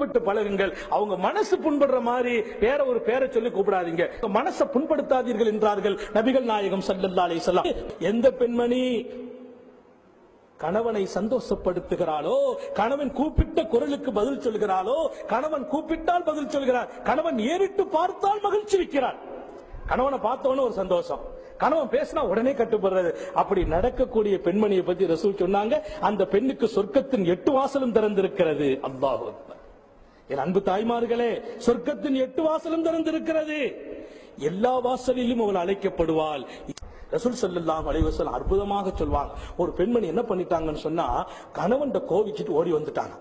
கூப்பிட்டு பழகுங்கள். அவங்க மனசு புண்படுற மாதிரி வேற ஒரு பேரை சொல்லி கூப்பிடாதீங்க. மனசை புண்படுத்தாதீர்கள் என்றார்கள் நபிகள் நாயகம் சல்லல்லா அலிசல்லாம் எந்த பெண்மணி கணவனை சந்தோஷப்படுத்துகிறாளோ கணவன் கூப்பிட்ட குரலுக்கு பதில் சொல்கிறாளோ கணவன் கூப்பிட்டால் பதில் சொல்கிறார். கணவன் ஏறிட்டு பார்த்தால் மகிழ்ச்சி வைக்கிறார் கணவனை பார்த்தோன்னு ஒரு சந்தோஷம். கணவன் பேசினா உடனே கட்டுப்படுறது. அப்படி நடக்கக்கூடிய பெண்மணியை பத்தி ரசூல் சொன்னாங்க. அந்த பெண்ணுக்கு சொர்க்கத்தின் எட்டு வாசலும் திறந்திருக்கிறது. அல்லாஹ் என் அன்பு தாய்மார்களே சொர்க்கத்தின் எட்டு வாசலும் திறந்திருக்கிறது. எல்லா வாசலிலும் அவள் அழைக்கப்படுவாள். ரசூல் ஸல்லல்லாஹு அலைவசல் அற்புதமாக சொல்வாங்க. ஒரு பெண்மணி என்ன பண்ணிட்டாங்கன்னு சொன்னா கணவன்கிட்ட கோவிச்சிட்டு ஓடி வந்துட்டாங்க.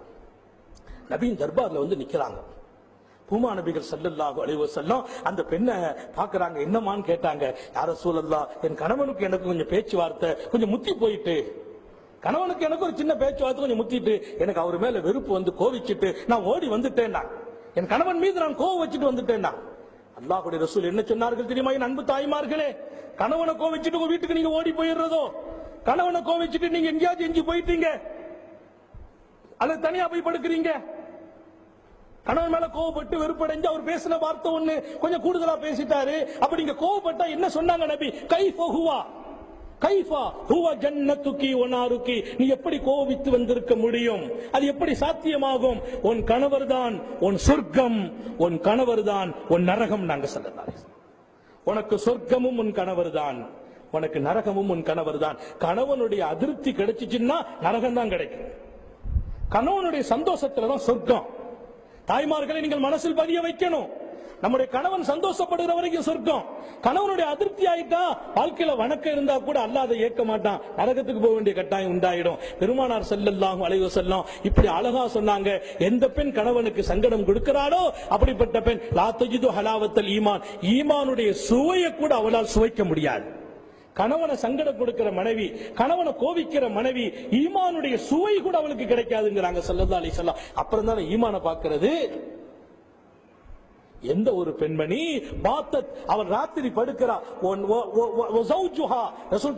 நபியின் தர்பார்ல வந்து நிக்கிறாங்க. பூமா நபிகள் செல்லல்லா அலைஹி அந்த பெண்ணை பாக்குறாங்க என்னமான்னு கேட்டாங்க. யார சூழல்லா என் கணவனுக்கு எனக்கு கொஞ்சம் பேச்சுவார்த்தை கொஞ்சம் முத்தி போயிட்டு. கணவனுக்கு எனக்கு ஒரு சின்ன பேச்சுவார்த்தை கொஞ்சம் முத்திட்டு எனக்கு அவர் மேல வெறுப்பு வந்து கோவிச்சிட்டு நான் ஓடி வந்துட்டேன்னா என் கணவன் மீது நான் கோவம் வச்சுட்டு வந்துட்டேன்னா அல்லாஹுடைய ரசூல் என்ன சொன்னார்கள் தெரியுமா என் அன்பு தாய்மார்களே? கணவனை கோவிச்சுட்டு உங்க வீட்டுக்கு நீங்க ஓடி போயிடுறதோ? கணவனை கோவிச்சிட்டு நீங்க எங்கேயாவது எஞ்சி போயிட்டீங்க? அல்லது தனியா போய் படுக்கிறீங்க? கணவன் மேல கோவப்பட்டு வெறுப்படைஞ்சு அவர் பேசின வார்த்தை ஒண்ணு கொஞ்சம் கூடுதலா பேசிட்டாரு. அப்படிங்க நீங்க கோவப்பட்டா என்ன சொன்னாங்க நபி? கை போகுவா கைஃபா ஹுவ ஜன்னத்துக்கி ஒனாருக்கி நீ எப்படி கோபித்து வந்திருக்க முடியும்? அது எப்படி சாத்தியமாகும்? உன் கணவர் தான் உன் சொர்க்கம். உன் கணவர் தான் உன் நரகம் நாங்க சொல்லலாம் உனக்கு சொர்க்கமும் உன் கணவர் தான் உனக்கு நரகமும் உன் கணவர் தான் கணவனுடைய அதிருப்தி கிடைச்சிச்சுன்னா நரகம் தான் கிடைக்கும். கணவனுடைய சந்தோஷத்துல தான் சொர்க்கம். தாய்மார்களை நீங்கள் மனசில் பதிய வைக்கணும். நம்முடைய கணவன் சந்தோஷப்படுகிற வரைக்கும் சொர்க்கம். கணவனுடைய அதிருப்தி ஆயிட்டா வாழ்க்கையில வணக்கம் இருந்தா கூட அல்லாத ஏற்க மாட்டான். நரகத்துக்கு போக வேண்டிய கட்டாயம் உண்டாயிடும். பெருமானார் செல்லல்லாகும் அலைஹி செல்லம் இப்படி அழகா சொன்னாங்க. எந்த பெண் கணவனுக்கு சங்கடம் கொடுக்கிறாளோ அப்படிப்பட்ட பெண் லாத்தஜிது ஹலாவத்தல் ஈமான். ஈமானுடைய சுவையை கூட அவளால் சுவைக்க முடியாது. கணவனை சங்கடம் கொடுக்கிற மனைவி கணவனை கோவிக்கிற மனைவி ஈமானுடைய சுவை கூட அவளுக்கு கிடைக்காதுங்கிறாங்க சல்லல்லா அலிசல்லாம் அப்புறம் தானே ஈமான பாக்குறது எந்த ஒரு பெண்மணி பாத்தத் அவர் ராத்திரி படுக்கிறா ஒன்-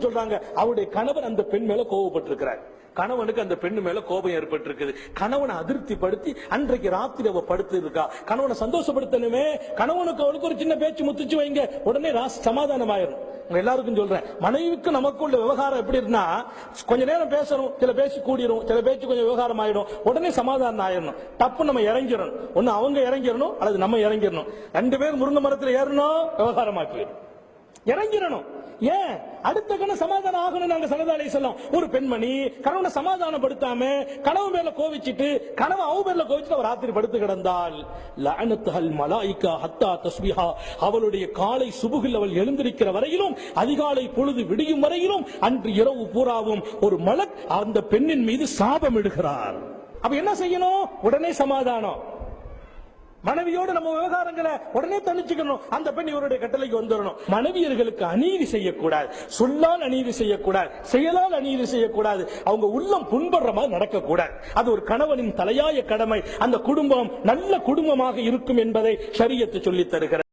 சொல்றாங்க அவருடைய கணவர் அந்த பெண் மேல கோவப்பட்டிருக்கிறார் கணவனுக்கு அந்த பெண்ணு மேல கோபம் ஏற்பட்டிருக்குது. கணவனை அதிருப்தி படுத்தி அன்றைக்கு ராத்திரி அவ படுத்து இருக்கா கணவனை சந்தோஷப்படுத்தணுமே. கணவனுக்கு அவளுக்கு ஒரு சின்ன பேச்சு முத்துச்சு வைங்க. உடனே ராஸ் சமாதானம் ஆயிரும் எல்லாருக்கும் சொல்றேன். மனைவிக்கு நமக்கு உள்ள விவகாரம் எப்படி இருந்தா கொஞ்ச நேரம் பேசணும் சில பேச்சு கூடிரும் சில பேச்சு கொஞ்சம் விவகாரம் ஆயிடும் உடனே சமாதானம் ஆயிடணும் தப்பு நம்ம இறங்கிடணும். ஒன்னு அவங்க இறங்கிடணும் அல்லது நம்ம இறங்கிடணும். ரெண்டு பேரும் முருங்கை மரத்தில் ஏறணும் விவகாரம் ஆக்கிடும் இறங்கிடணும். ஏன்? அடுத்த கண சமாதானம் ஆகணும் நாங்க சனதாலை சொல்லலாம். ஒரு பெண்மணி கணவனை சமாதானப்படுத்தாம கனவு மேல கோவிச்சிட்டு கனவு அவ மேல கோவிச்சிட்டு அவர் ராத்திரி படுத்து கிடந்தால் லஅனத்துஹல் மலாயிகா ஹத்தா தஸ்பிஹா அவளுடைய காலை சுபுகில் அவள் எழுந்திருக்கிற வரையிலும் அதிகாலை பொழுது விடியும் வரையிலும் அன்று இரவு பூராவும் ஒரு மலக் அந்த பெண்ணின் மீது சாபம் இடுகிறார் அப்ப என்ன செய்யணும்? உடனே சமாதானம். மனைவியோடு நம்ம விவகாரங்களை உடனே தணிச்சுக்கணும். அந்த பெண் இவருடைய கட்டளைக்கு வந்துடணும் மனைவியர்களுக்கு அநீதி செய்யக்கூடாது. சொல்லால் அநீதி செய்யக்கூடாது. செயலால் அநீதி செய்யக்கூடாது. அவங்க உள்ளம் புண்படுற மாதிரி நடக்கக்கூடாது. அது ஒரு கணவனின் தலையாய கடமை. அந்த குடும்பம் நல்ல குடும்பமாக இருக்கும் என்பதை சரியத்து சொல்லித் தருகிறது.